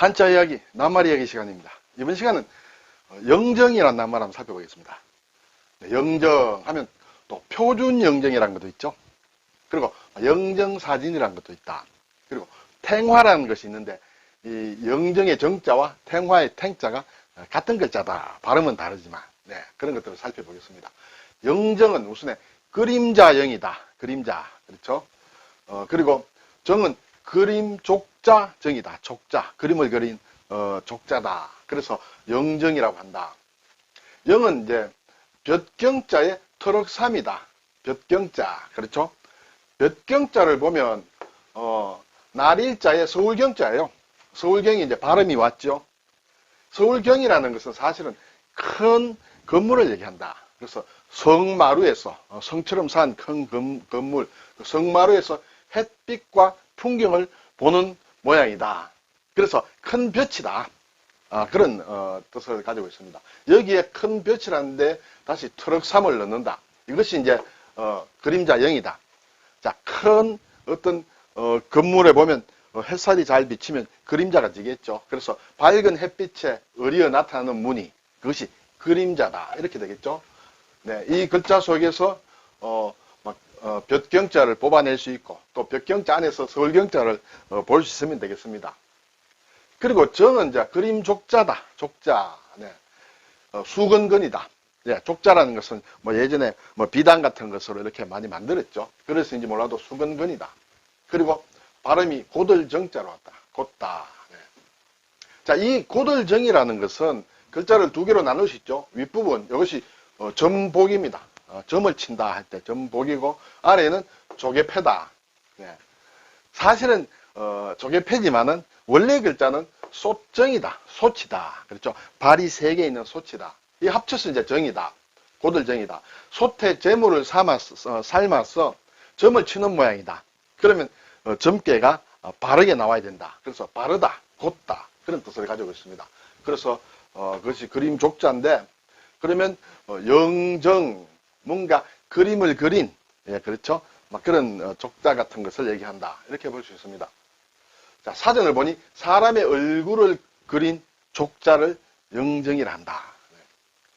한자 이야기, 낱말 이야기 시간입니다. 이번 시간은 어, 영정이라는 낱말 한번 살펴보겠습니다. 네, 영정 하면 또 표준 영정이라는 것도 있죠. 그리고 영정 사진이라는 것도 있다. 그리고 탱화라는 것이 있는데 이 영정의 정자와 탱화의 탱자가 같은 글자다. 발음은 다르지만 네, 그런 것들을 살펴보겠습니다. 영정은 우선에 그림자 영이다. 그림자 그렇죠. 어, 그리고 정은 그림 족 자 정이다. 족자 그림을 그린 어, 족자다. 그래서 영정이라고 한다. 영은 이제 볕경자의 터럭삼이다. 볕경자 그렇죠. 볕경자를 보면 어, 날일자의 서울경자예요. 서울경이 이제 발음이 왔죠. 서울경이라는 것은 사실은 큰 건물을 얘기한다. 그래서 성마루에서 어, 성처럼 산 큰 건물 그 성마루에서 햇빛과 풍경을 보는 모양이다. 그래서 큰 볕이다. 아, 그런 어, 뜻을 가지고 있습니다. 여기에 큰 볕이라는데 다시 트럭삼을 넣는다. 이것이 이제 어, 그림자 0이다. 자, 큰 어떤 어, 건물에 보면 어, 햇살이 잘 비치면 그림자가 지겠죠. 그래서 밝은 햇빛에 어리어 나타나는 무늬 그것이 그림자다 이렇게 되겠죠. 네, 이 글자 속에서 어, 막, 어, 볕경자를 뽑아낼 수 있고 또 볕경자 안에서 서울경자를 어, 볼 수 있으면 되겠습니다. 그리고 정은 이제 그림 족자다. 족자. 네. 어, 수건건이다. 네, 족자라는 것은 뭐 예전에 뭐 비단 같은 것으로 이렇게 많이 만들었죠. 그래서인지 몰라도 수건건이다. 그리고 발음이 고들정자로 왔다. 곧다. 네. 자, 이 고들정이라는 것은 글자를 두 개로 있죠. 윗부분, 이것이 어, 점복입니다. 어, 점을 친다 할 때 점복이고, 아래는 조개패다. 네. 사실은, 어, 조개패지만은 원래 글자는 소정이다. 소치다. 그렇죠. 발이 세 개 있는 소치다. 이 합쳐서 이제 정이다. 고들정이다. 솥에 재물을 삶아서, 어, 삶아서 점을 치는 모양이다. 그러면 어, 점괘가 어, 바르게 나와야 된다. 그래서 바르다, 곧다 그런 뜻을 가지고 있습니다. 그래서 어, 그것이 그림 족자인데 그러면 어, 영정 뭔가 그림을 그린 예 그렇죠. 막 그런 어, 족자 같은 것을 얘기한다. 이렇게 볼 수 있습니다. 자 사전을 보니 사람의 얼굴을 그린 족자를 영정이라 한다. 네.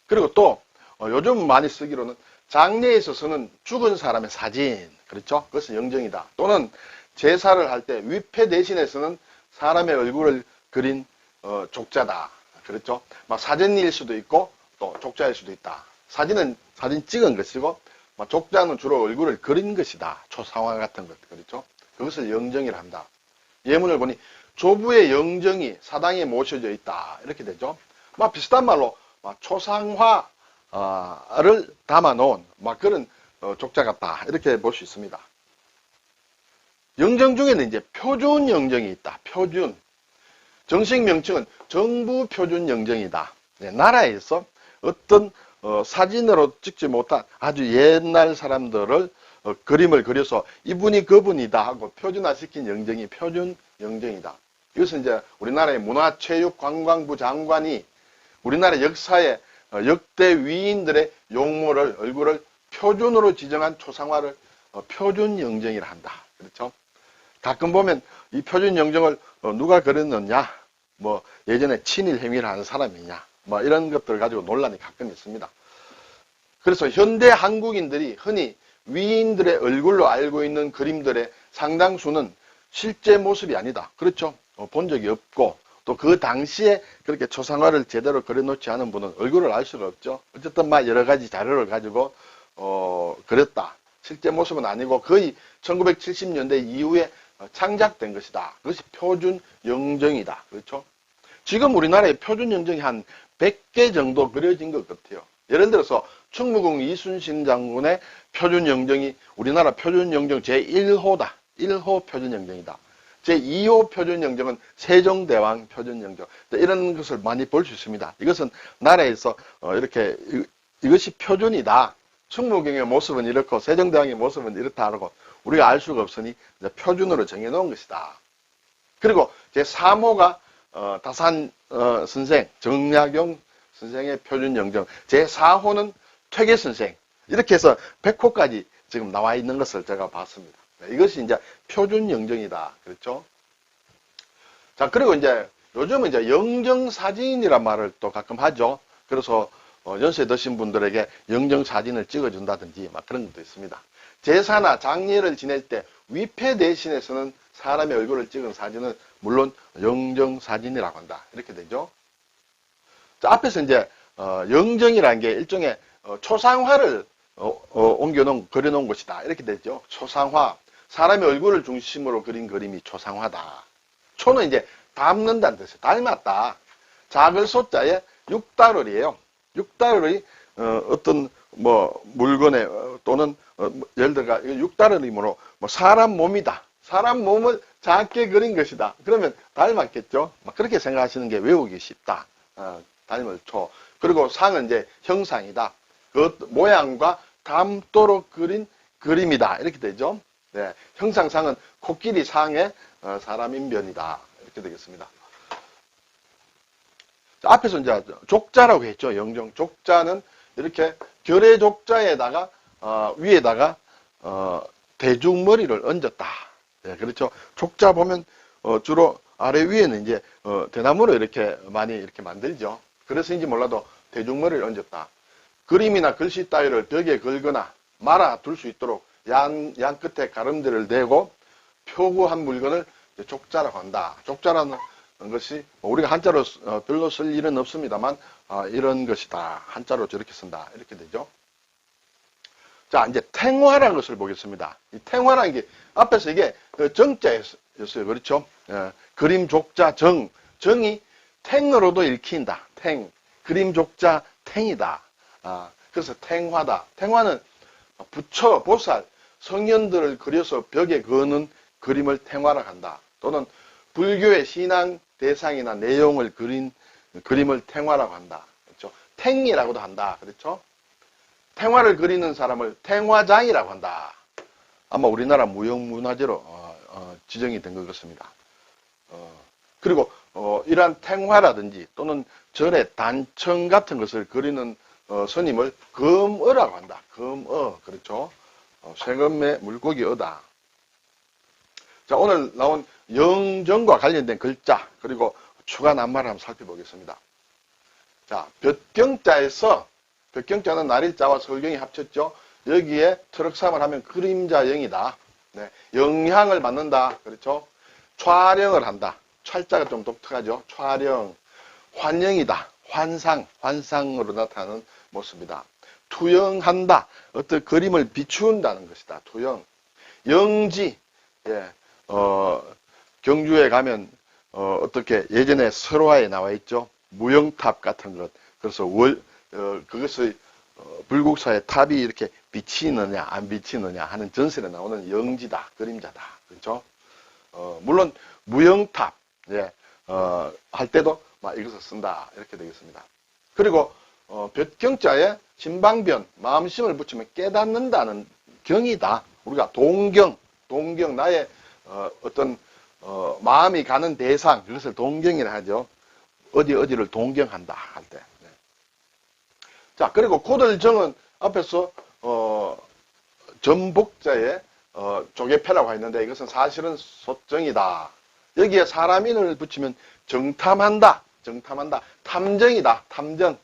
그리고 또 어, 요즘 많이 쓰기로는 장례에 있어서는 죽은 사람의 사진 그렇죠. 그것은 영정이다. 또는 제사를 할 때 위패 대신에서는 사람의 얼굴을 그린 어, 족자다. 그렇죠? 막 사진일 수도 있고 또 족자일 수도 있다. 사진은 사진 찍은 것이고 막 족자는 주로 얼굴을 그린 것이다. 초상화 같은 것 그렇죠? 그것을 영정이라 한다. 예문을 보니 조부의 영정이 사당에 모셔져 있다. 이렇게 되죠. 막 비슷한 말로 막 초상화를 담아 놓은 막 그런 어, 족자 같다. 이렇게 볼 수 있습니다. 영정 중에는 이제 표준 영정이 있다. 표준. 정식 명칭은 정부 표준 영정이다. 네, 나라에서 어떤 어, 사진으로 찍지 못한 아주 옛날 사람들을 어, 그림을 그려서 이분이 그분이다 하고 표준화시킨 영정이 표준 영정이다. 이것은 이제 우리나라의 문화체육관광부 장관이 우리나라 역사의 어, 역대 위인들의 용모를 얼굴을 표준으로 지정한 초상화를 어, 표준 영정이라 한다. 그렇죠? 가끔 보면 이 표준 영정을 어, 누가 그렸느냐, 뭐 예전에 친일 행위를 하는 사람이냐, 뭐 이런 것들 가지고 논란이 가끔 있습니다. 그래서 현대 한국인들이 흔히 위인들의 얼굴로 알고 있는 그림들의 상당수는 실제 모습이 아니다. 그렇죠? 어, 본 적이 없고 또 그 당시에 그렇게 초상화를 제대로 그려놓지 않은 분은 얼굴을 알 수가 없죠. 어쨌든 막 여러 가지 자료를 가지고 어, 그렸다. 실제 모습은 아니고 거의 1970년대 이후에 창작된 것이다. 그것이 표준 영정이다. 그렇죠? 지금 우리나라에 표준 영정이 한 100개 정도 그려진 것 같아요. 예를 들어서 충무궁 이순신 장군의 표준 영정이 우리나라 표준 영정 제1호다. 1호 표준 영정이다. 제2호 표준 영정은 세종대왕 표준 영정. 이런 것을 많이 볼 수 있습니다. 이것은 나라에서 어, 이렇게 이것이 표준이다. 충무경의 모습은 이렇고 세종대왕의 모습은 이렇다 하고 우리가 알 수가 없으니 표준으로 정해놓은 것이다. 그리고 제3호가 어, 다산 어, 선생 정약용 선생의 표준 영정 제4호는 퇴계 선생 이렇게 해서 100호까지 지금 나와 있는 것을 제가 봤습니다. 네, 이것이 이제 표준 영정이다. 그렇죠? 자, 그리고 이제 요즘은 이제 영정 사진이란 말을 또 가끔 하죠. 그래서 어, 연세 드신 분들에게 영정 사진을 찍어준다든지 막 그런 것도 있습니다. 제사나 장례를 지낼 때 위패 대신에서는 사람의 얼굴을 찍은 사진은 물론 영정 사진이라고 한다. 이렇게 되죠. 자, 앞에서 이제 어, 영정이라는 게 일종의 어, 초상화를 어, 어, 옮겨놓은 그려놓은 것이다. 이렇게 되죠. 초상화. 사람의 얼굴을 중심으로 그린 그림이 초상화다. 초는 이제 닮는다는 뜻이에요. 닮았다. 작을 소자에 육달월이에요. 육달월이 어, 떤뭐 물건에 어, 또는 어, 뭐 예를 들어 육달월이므로 뭐 사람 몸이다. 사람 몸을 작게 그린 것이다. 그러면 닮았겠죠. 막 그렇게 생각하시는 게 외우기 쉽다. 어, 닮을 초. 그리고 상은 이제 형상이다. 그 모양과 닮도록 그린 그림이다. 이렇게 되죠. 네, 형상상은 코끼리 상의 어, 사람 인변이다. 이렇게 되겠습니다. 자, 앞에서 이제 족자라고 했죠. 영정. 족자는 이렇게 결의 족자에다가 어, 위에다가 어, 대중머리를 얹었다. 네, 그렇죠. 족자 보면 어, 주로 아래 위에는 이제 어, 대나무로 이렇게 많이 이렇게 만들죠. 그래서인지 몰라도 대중머리를 얹었다. 그림이나 글씨 따위를 벽에 걸거나 말아 둘 수 있도록 양, 양 끝에 가름들을 대고 표구한 물건을 족자라고 한다. 족자라는 것이 뭐 우리가 한자로 쓰- 어, 별로 쓸 일은 없습니다만 아, 이런 것이다. 한자로 저렇게 쓴다. 이렇게 되죠. 자, 이제 탱화라는 것을 보겠습니다. 이 탱화라는 게 앞에서 이게 그 정자였어요. 그렇죠? 예, 그림 족자 정. 정이 탱으로도 읽힌다. 탱. 그림 족자 탱이다. 아, 그래서 탱화다. 탱화는 부처, 보살, 성현들을 그려서 벽에 그는 그림을 탱화라 한다. 또는 불교의 신앙 대상이나 내용을 그린 그림을 탱화라고 한다. 그렇죠? 탱이라고도 한다. 그렇죠? 탱화를 그리는 사람을 탱화장이라고 한다. 아마 우리나라 무형문화재로 어, 어, 지정이 된 것 같습니다. 어, 그리고 어, 이러한 탱화라든지 또는 절의 단청 같은 것을 그리는 어, 스님을 금어라고 한다. 금어 그렇죠. 어, 세금의 물고기 어다. 자 오늘 나온 영정과 관련된 글자 그리고 추가 낱말을 한번 살펴보겠습니다. 자 볕경자에서 볕경자는 날일자와 설경이 합쳤죠. 여기에 트럭삼을 하면 그림자영이다. 네, 영향을 받는다. 그렇죠. 촬영을 한다. 찰자가 좀 독특하죠. 촬영. 환영이다. 환상. 환상으로 나타나는 모습이다. 투영한다. 어떤 그림을 비추는다는 것이다. 투영. 영지. 예. 어, 경주에 가면 어, 어떻게 예전에 설화에 나와 있죠. 무영탑 같은 것. 그래서 월, 어, 그것의 어, 불국사의 탑이 이렇게 비치느냐 안 비치느냐 하는 전설에 나오는 영지다. 그림자다. 그렇죠? 어, 물론 무영탑 예, 어, 할 때도 막 이것을 쓴다 이렇게 되겠습니다. 그리고 어, 볕경자에 신방변 마음심을 붙이면 깨닫는다는 경이다. 우리가 동경 동경 나의 어, 떤 마음이 가는 대상 그것을 동경이라 하죠. 어디 어디를 동경한다 할 때. 네. 자 그리고 고들정은 앞에서 어, 전복자의 어, 조개패라고 했는데 이것은 사실은 소정이다. 여기에 사람인을 붙이면 정탐한다. 정탐한다. 탐정이다. 탐정.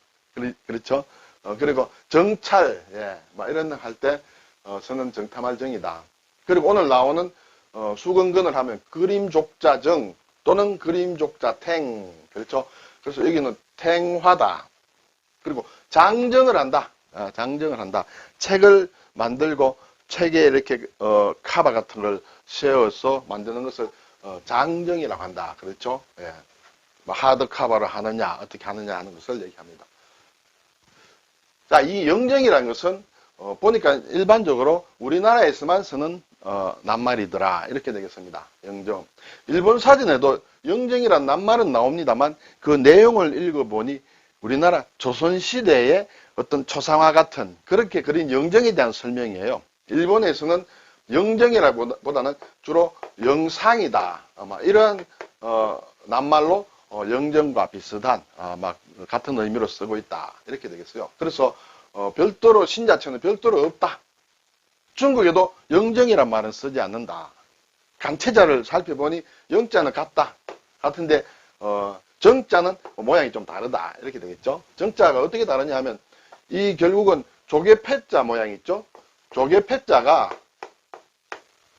그렇죠? 어, 그리고 정찰, 예, 막 이런 할 때, 어, 서는 정탐할 정이다. 그리고 오늘 나오는, 어, 수건근을 하면 그림족자정 또는 그림족자탱. 그렇죠? 그래서 여기는 탱화다. 그리고 장정을 한다. 아, 장정을 한다. 책을 만들고 책에 이렇게 어, 카바 같은 걸 세워서 만드는 것을 어, 장정이라고 한다. 그렇죠? 예. 뭐 하드 카바를 하느냐, 어떻게 하느냐 하는 것을 얘기합니다. 자, 이 영정이라는 것은 어, 보니까 일반적으로 우리나라에서만 쓰는 어, 낱말이더라. 이렇게 되겠습니다. 영정. 일본 사진에도 영정이란 낱말은 나옵니다만 그 내용을 읽어보니 우리나라 조선시대의 어떤 초상화 같은 그렇게 그린 영정에 대한 설명이에요. 일본에서는 영정이라보다는 주로 영상이다. 아마 이런 어, 낱말로 어, 영정과 비슷한 아, 막 같은 의미로 쓰고 있다. 이렇게 되겠어요. 그래서 어, 별도로 신자체는 별도로 없다. 중국에도 영정이란 말은 쓰지 않는다. 강체자를 살펴보니 영자는 같다. 같은데 어, 정자는 뭐 모양이 좀 다르다. 이렇게 되겠죠. 정자가 어떻게 다르냐 하면 이 결국은 조개 패자 모양 있죠. 조개 패자가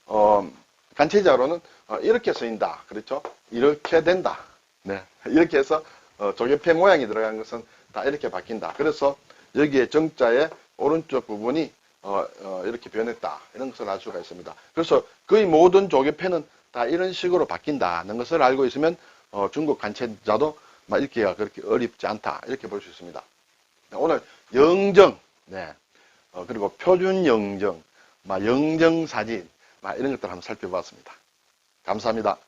어, 간체자로는 어, 이렇게 쓰인다. 그렇죠? 이렇게 된다. 네. 이렇게 해서 어, 조개패 모양이 들어간 것은 다 이렇게 바뀐다. 그래서 여기에 정자의 오른쪽 부분이 어, 어, 이렇게 변했다. 이런 것을 알 수가 있습니다. 그래서 거의 모든 조개패는 다 이런 식으로 바뀐다는 것을 알고 있으면 어, 중국 간체자도 막 읽기가 그렇게 어렵지 않다. 이렇게 볼 수 있습니다. 네, 오늘 영정, 네. 어, 그리고 표준 영정, 막 영정 사진, 막 이런 것들 한번 살펴봤습니다. 감사합니다.